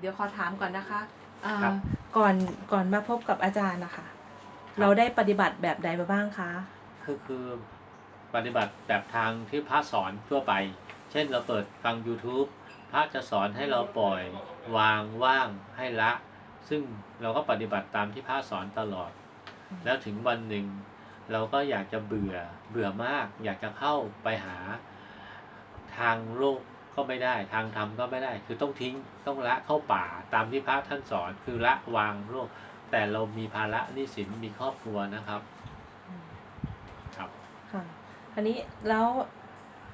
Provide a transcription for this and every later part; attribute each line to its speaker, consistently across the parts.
Speaker 1: เดี๋ยวขอถามก่อนนะคะอ่า
Speaker 2: ครับ
Speaker 1: ก่อนก่อนมาพบกับอาจารย์นะคะ เราได้ปฏิบัติแบบใดมาบ้างคะ
Speaker 2: คือคือปฏิบัติแบบทางที่พระสอนทั่วไป เช่นเราเปิดฟัง YouTube พระจะสอนให้เราปล่อยวางว่างให้ละ ซึ่งเราก็ปฏิบัติตามที่พระสอนตลอดแล้วถึงวันหนึ่ง เราก็อยากจะเบื่อเบื่อมาก อยากจะเข้าไปหาทางโลก ก็ไม่ได้ทางธรรมก็ไม่ได้ คือต้องทิ้งต้องละเข้าป่าตามที่พระท่านสอน คือละวางโลกแต่เรามีภาระหนี้สินมีครอบครัวนะครับครับ
Speaker 1: ค่ะอันนี้แล้ว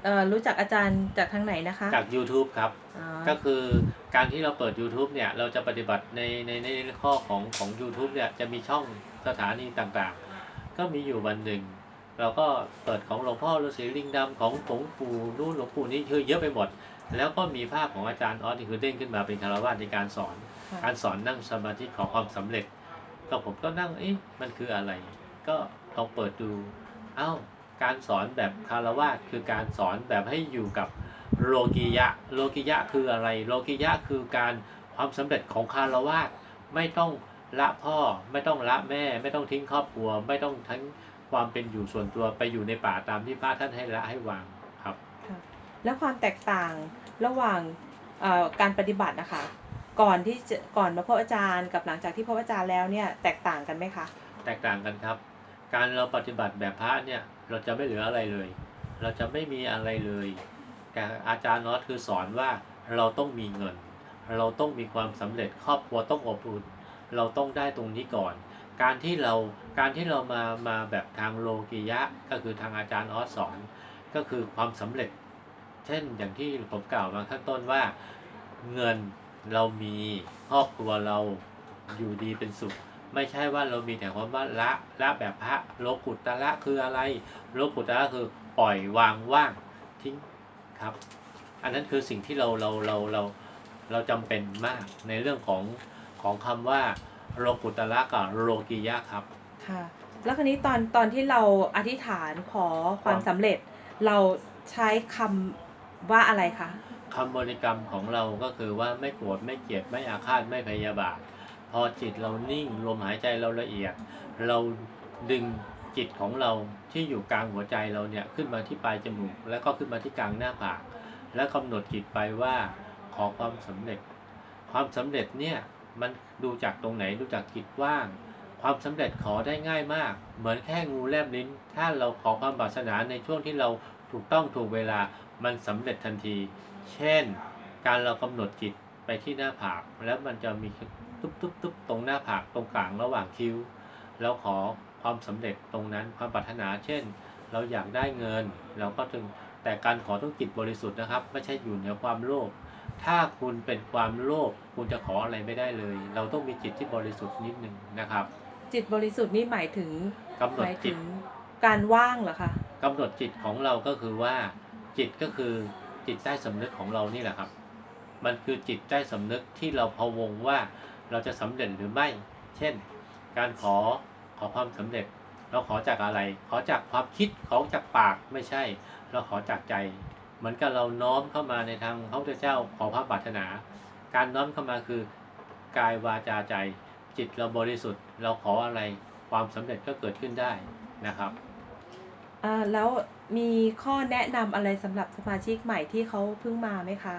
Speaker 1: เอ่อรู้จักอาจารย์จากทางไหนนะคะ
Speaker 2: จาก YouTube ครับ
Speaker 1: อ๋อ
Speaker 2: ก็คือการที่เราเปิด YouTube เนี่ย เราจะปฏิบัติในในในข้อของของ YouTube เนี่ย จะมีช่องสถานีต่างๆ ก็มีอยู่วันหนึ่ง เราก็เปิดของหลวงพ่อฤาษีลิงดำของหลวงปู่นู่นหลวงปู่นี่คือเยอะไปหมด แล้วก็มีภาพของอาจารย์ออสที่คือเด้งขึ้นมาเป็นคารวะในการสอน
Speaker 1: ค่ะ
Speaker 2: การสอนนั่งสมาธิขอความสำเร็จก็ผมก็นั่งเอ๊ะมันคืออะไร ก็ลองเปิดดูเอ้าการสอนแบบคารวะคือการสอนแบบให้อยู่กับโลกิยะ โลกิยะคืออะไร โลกิยะคือการความสำเร็จของคารวะไม่ต้องละพ่อ ไม่ต้องละแม่ ไม่ต้องทิ้งครอบครัว ไม่ต้องทั้ง ความเป็นอยู่ส่วนตัวไปอยู่ในป่าตามที่พระท่านให้ละให้วางครับ
Speaker 1: ค่ะแล้วความแตกต่างระหว่างเอ่อการปฏิบัตินะคะ ก่อนที่จะก่อนมาพบอาจารย์กับหลังจากที่พบอาจารย์แล้วเนี่ยแตกต่างกันไหมคะ
Speaker 2: แตกต่างกันครับ การเราปฏิบัติแบบพระเนี่ยเราจะไม่เหลืออะไรเลย เราจะไม่มีอะไรเลย แต่อาจารย์น็อตคือสอนว่าเราต้องมีเงิน เราต้องมีความสำเร็จครอบครัวต้องอบอุ่นเราต้องได้ตรงนี้ก่อน การที่เราการที่เรามามาแบบทางโลกิยะก็คือทางอาจารย์ออสสอนก็คือความสำเร็จ เช่นอย่างที่ผมกล่าวมาข้างต้นว่าเงินเรามีครอบครัวเราอยู่ดีเป็นสุข ไม่ใช่ว่าเรามีแต่ความว่าละละแบบพระโลกุตตระคืออะไรโลกุตตระคือปล่อยวางว่างทิ้งครับ อันนั้นคือสิ่งที่เราเราเราเราเราจำเป็นมากในเรื่องของของคำว่า โลกุตตระกับโลกียะครับ
Speaker 1: ค่ะ แล้วคราวนี้ตอนตอนที่เราอธิษฐานขอความ
Speaker 2: ครับ
Speaker 1: สำเร็จ เราใช้คำว่าอะไรคะ
Speaker 2: คำบริกรรมของเราก็คือว่าไม่โกรธไม่เกลียดไม่อาฆาตไม่พยาบาท พอจิตเรานิ่งลมหายใจเราละเอียด เราดึงจิตของเราที่อยู่กลางหัวใจเราเนี่ยขึ้นมาที่ปลายจมูก แล้วก็ขึ้นมาที่กลางหน้าผาก แล้วกำหนดจิตไปว่าขอความสำเร็จ ความสำเร็จเนี่ย มันดูจากตรงไหนดูจากจิตว่าง ความสำเร็จขอได้ง่ายมาก เหมือนแค่งูแลบลิ้น ถ้าเราขอความปรารถนาในช่วงที่เราถูกต้องถูกเวลามันสำเร็จทันที เช่น การเรากำหนดจิตไปที่หน้าผาก แล้วมันจะมีตุ๊บตุ๊บตุ๊บตรงหน้าผากตรงกลางระหว่างคิ้วแล้วขอความสำเร็จตรงนั้นความปรารถนา เช่น เราอยากได้เงิน เราก็ถึงแต่การขอต้องจิตบริสุทธิ์นะครับ ไม่ใช่อยู่เหนือความโลภ ถ้าคุณเป็นความโลภคุณจะขออะไรไม่ได้เลย เราต้องมีจิตที่บริสุทธิ์นิดนึงนะครับ
Speaker 1: จิตบริสุทธิ์นี่หมายถึง
Speaker 2: กำหน
Speaker 1: ห
Speaker 2: ด
Speaker 1: มาย
Speaker 2: จิ
Speaker 1: ถึ
Speaker 2: ต
Speaker 1: งการว่างเหรอคะ
Speaker 2: กำหนดจิตของเราก็คือว่า จิตก็คือจิตใต้สำนึกของเรานี่แหละครับ มันคือจิตใต้สำนึกที่เราพะวงว่าเราจะสำเร็จหรือไม่ เช่น การขอขอความสำเร็จ เราขอจากอะไร ขอจากความคิดขอจากปากไม่ใช่ เราขอจากใจ เหมือนกับเราน้อมเข้ามาในทางพระพุทธเจ้าขอพระปรารถนา การน้อมเข้ามาคือกายวาจาใจ จิตเราบริสุทธิ์ เราขออะไรความสำเร็จก็เกิดขึ้นได้นะครับ
Speaker 1: อ่าแล้วมีข้อแนะนำอะไรสำหรับสมาชิกใหม่ที่เขาเพิ่งมาไหมคะ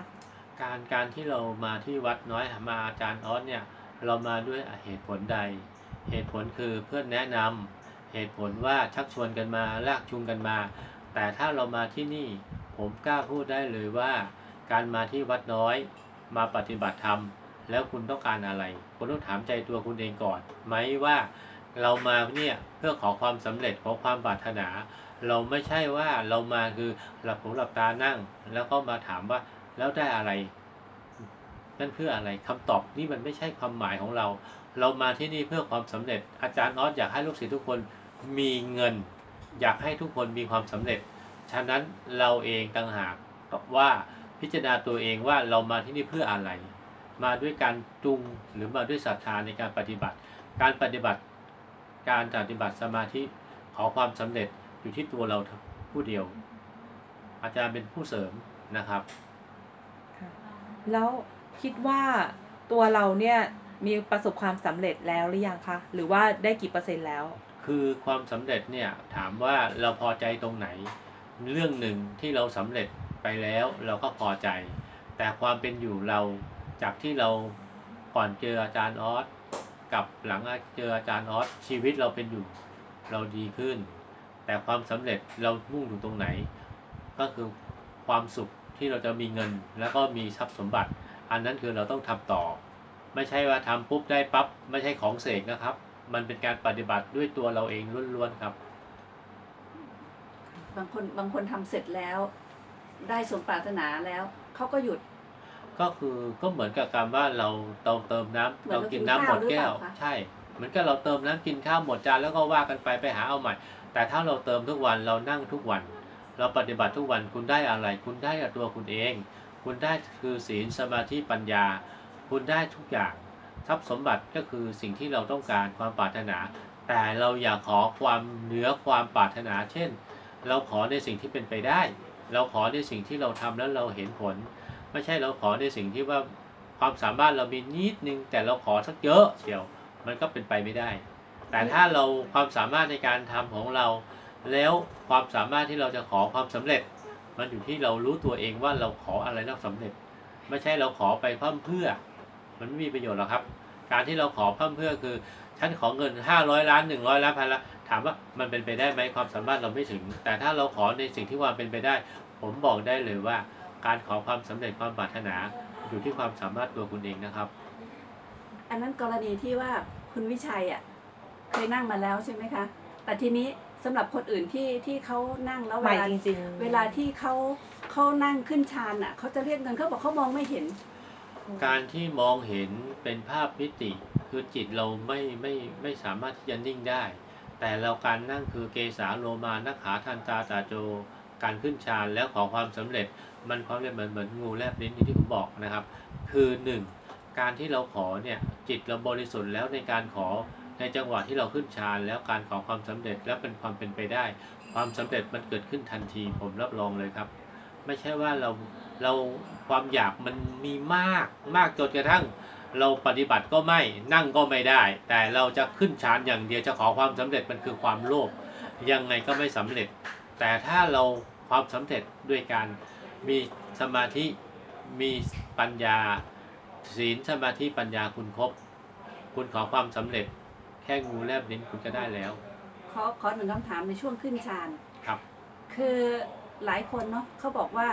Speaker 2: การการที่เรามาที่วัดน้อยมาอาจารย์ออสเนี่ยเรามาด้วยเหตุผลใด เหตุผลคือเพื่อนแนะนำเหตุผลว่าชักชวนกันมาลากจูงกันมา แต่ถ้าเรามาที่นี่ ผมกล้าพูดได้เลยว่า การมาที่วัดน้อย มาปฏิบัติธรรม แล้วคุณต้องการอะไร คุณต้องถามใจตัวคุณเองก่อน ไหมว่าเรามาเนี่ยเพื่อขอความสำเร็จขอความปรารถนา เราไม่ใช่ว่าเรามาคือหลับหูหลับตานั่ง แล้วก็มาถามว่าแล้วได้อะไรนั่นเพื่ออะไรคำตอบนี่มันไม่ใช่ความหมายของเรา เรามาที่นี่เพื่อความสำเร็จ อาจารย์ออสอยากให้ลูกศิษย์ทุกคนมีเงิน อยากให้ทุกคนมีความสำเร็จ ฉะนั้นเราเองต่างหากว่าพิจารณาตัวเองว่าเรามาที่นี่เพื่ออะไร มาด้วยการจูงหรือมาด้วยศรัทธาในการปฏิบัติ การปฏิบัติการปฏิบัติสมาธิขอความสำเร็จอยู่ที่ตัวเราผู้เดียว อาจารย์เป็นผู้เสริมนะครับ
Speaker 1: ค่ะแล้วคิดว่าตัวเราเนี่ยมีประสบความสำเร็จแล้วหรือยังคะ หรือว่าได้กี่เปอร์เซ็นต์แล้ว
Speaker 2: คือความสำเร็จเนี่ยถามว่าเราพอใจตรงไหน เรื่องหนึ่งที่เราสำเร็จไปแล้วเราก็พอใจ แต่ความเป็นอยู่เราจากที่เราก่อนเจออาจารย์ออสกับหลังเจออาจารย์ออสชีวิตเราเป็นอยู่เราดีขึ้น แต่ความสำเร็จเรามุ่งถึงตรงไหน ก็คือความสุขที่เราจะมีเงิน แล้วก็มีทรัพย์สมบัติ อันนั้นคือเราต้องทำต่อ ไม่ใช่ว่าทำปุ๊บได้ปั๊บไม่ใช่ของเสกนะครับ มันเป็นการปฏิบัติด้วยตัวเราเองล้วนๆครับ
Speaker 3: บางคนบางคนทำเสร็จแล้ว ได้สมปรารถนาแล้วเขาก็หยุด
Speaker 2: ก็คือก็เหมือนกับการว่าเราเติมเติมน้ำ
Speaker 3: เหมือน
Speaker 2: เรา
Speaker 3: เรากิ
Speaker 2: กิน
Speaker 3: น
Speaker 2: น้ำหมด
Speaker 3: ข้าวหรือ
Speaker 2: แก้ว
Speaker 3: เปล่าคะ
Speaker 2: ใช่เหมือนกับเราเติมน้ำกินข้าวหมดจานแล้วก็ว่ากันไปไปหาเอาใหม่ แต่ถ้าเราเติมทุกวันเรานั่งทุกวัน เราปฏิบัติทุกวันคุณได้อะไร คุณได้กับตัวคุณเอง คุณได้คือศีลสมาธิปัญญา คุณได้ทุกอย่างทรัพย์สมบัติก็คือสิ่งที่เราต้องการความปรารถนา แต่เราอย่าขอความเหนือความปรารถนา เช่น เราขอในสิ่งที่เป็นไปได้ เราขอในสิ่งที่เราทำแล้วเราเห็นผล ไม่ใช่เราขอในสิ่งที่ว่าความสามารถเรามีนิดนึง แต่เราขอสักเยอะเชียวมันก็เป็นไปไม่ได้ แต่ถ้าเราความสามารถในการทำของเรา แล้วความสามารถที่เราจะขอความสำเร็จ มันอยู่ที่เรารู้ตัวเองว่าเราขออะไรแล้วสำเร็จ ไม่ใช่เราขอไปเพิ่มเพื่อ มันไม่มีประโยชน์หรอกครับ การที่เราขอเพิ่มเพื่อคือฉันขอเงิน 500 ล้าน 100ล้านพันล้าน ถามว่ามันเป็นไปได้ไหมความสามารถเราไม่ถึง แต่ถ้าเราขอในสิ่งที่ว่าเป็นไปได้ ผมบอกได้เลยว่า การขอความสำเร็จความปรารถนาอยู่ที่ความสามารถตัวคุณเองนะครับ
Speaker 3: อันนั้นกรณีที่ว่าคุณวิชัยอะเคยนั่งมาแล้วใช่ไหมคะ แต่ทีนี้สำหรับคนอื่นที่ที่เขานั่งแล้ว
Speaker 1: ให
Speaker 3: เว
Speaker 1: ม่
Speaker 3: ลา
Speaker 1: จริงๆ
Speaker 3: เวลาที่เขาเขานั่งขึ้นชานอะเขาจะเรียกเงินเขาบอกเขามองไม่เห็น
Speaker 2: การที่มองเห็นเป็นภาพมิติคือจิตเราไม่ไม่ไม่สามารถที่จะนิ่งได้ แต่เราการนั่งคือเกสาโลมานักขาทันตาตาโจ การขึ้นฌานแล้วขอความสำเร็จ มันความเรียกเหมือนเหมือนงูแลบลิ้นอย่ที่ผมบอกนะครับ คือหนึ่งการที่เราขอเนี่ยจิตเราบริสุทธิ์แล้วในการขอในจังหวะที่เราขึ้นฌานแล้วการขอความสำเร็จแล้วเป็นความเป็นไปได้ ความสำเร็จมันเกิดขึ้นทันทีผมรับรองเลยครับ ไม่ใช่ว่าเราเราความอยากมันมีมากมากจนกระทั่ง เราปฏิบัติก็ไม่นั่งก็ไม่ได้ แต่เราจะขึ้นฌานอย่างเดียวจะขอความสำเร็จมันคือความโลภยังไงก็ไม่สำเร็จ แต่ถ้าเราความสำเร็จด้วยการมีสมาธิมีปัญญาศีลสมาธิปัญญาคุณครบ คุณขอความสำเร็จ แค่งูแลบลิ้นคุณก็ได้แล้ว
Speaker 3: ขอขอหนึ่งคำถามในช่วงขึ้นชาน
Speaker 2: ครับ
Speaker 3: คือหลายคนเนาะเขาบอกว่า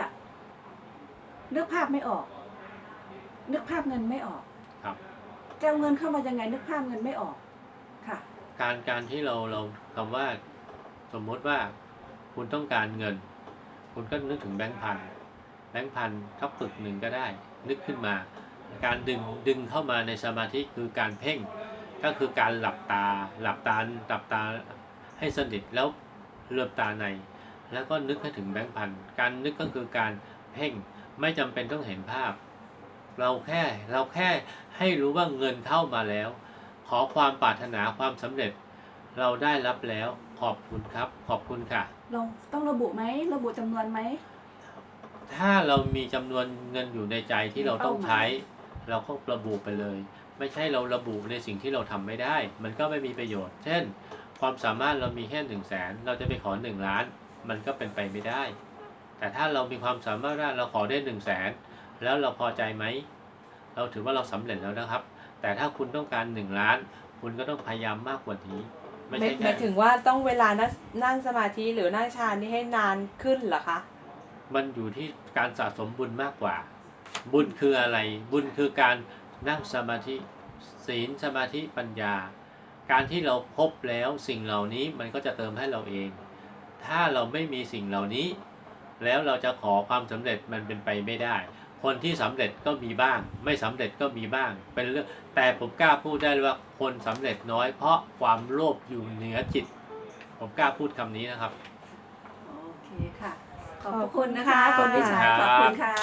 Speaker 3: นึกภาพไม่ออกนึกภาพเงินไม่ออก
Speaker 2: ครับ
Speaker 3: จะเอาเงินเข้ามายังไงนึกภาพเงินไม่ออกค่ะ
Speaker 2: การการที่เราเราคำว่าสมมติว่าคุณต้องการเงิน คุณก็นึกถึงแบงค์พันแบงค์พันทับปึกหนึ่งก็ได้ นึกขึ้นมา การดึงดึงเข้ามาในสมาธิคือการเพ่งก็คือการหลับตา หลับตาหลับตาให้สนิทแล้วเลือบตาใน แล้วก็นึกให้ถึงแบงค์พันการนึกก็คือการเพ่งไม่จำเป็นต้องเห็นภาพ เราแค่เราแค่ให้รู้ว่าเงินเข้ามาแล้ว ขอความปรารถนาความสำเร็จ เราได้รับแล้วขอบคุณครับ ขอบคุณค่ะ
Speaker 3: เราต้องระบุไหมระบุจำนวนไหม
Speaker 2: ถ้าเรามีจำนวนเงินอยู่ในใจที่เราต้องใช้
Speaker 3: มีเป้าหม
Speaker 2: เราก็ระบุไปเลย ไม่ใช่เราระบุในสิ่งที่เราทำไม่ได้ มันก็ไม่มีประโยชน์ เช่น ความสามารถเรามีแค่หนึ่งแสนเราจะไปขอหนึ่งล้าน มันก็เป็นไปไม่ได้ แต่ถ้าเรามีความสามารถว่าเราขอได้หนึ่งแสน แล้วเราพอใจไหม เราถือว่าเราสำเร็จแล้วนะครับ แต่ถ้าคุณต้องการหนึ่งล้าน คุณก็ต้องพยายามมากกว่านี้ ไม่
Speaker 1: ไม่
Speaker 2: ใช่
Speaker 1: ห
Speaker 2: แค่
Speaker 1: มายถึงว่าต้องเวลานั่งนั่งสมาธิหรือนั่งฌานนี่ให้นานขึ้นเหรอคะ
Speaker 2: มันอยู่ที่การสะสมบุญมากกว่า บุญคืออะไร บุญคือการนั่งสมาธิศีลสมาธิปัญญา การที่เราพบแล้วสิ่งเหล่านี้มันก็จะเติมให้เราเอง ถ้าเราไม่มีสิ่งเหล่านี้ แล้วเราจะขอความสำเร็จมันเป็นไปไม่ได้ คนที่สำเร็จก็มีบ้าง ไม่สำเร็จก็มีบ้าง เป็นเรื่องแต่ผมกล้าพูดได้เลยว่าคนสำเร็จน้อย เพราะความโลภอยู่เหนือจิต ผมกล้าพูดคำนี้นะครับ
Speaker 3: โอเคค่ะ ขอบ
Speaker 1: ข
Speaker 3: พ
Speaker 1: อบ
Speaker 3: ระ
Speaker 1: คุ
Speaker 3: คุณ
Speaker 1: ณ
Speaker 3: นะคะ
Speaker 1: ค่ะ
Speaker 3: คุณวิชัย
Speaker 2: ขอบคุณครับ
Speaker 3: ขอบคุณค่ะ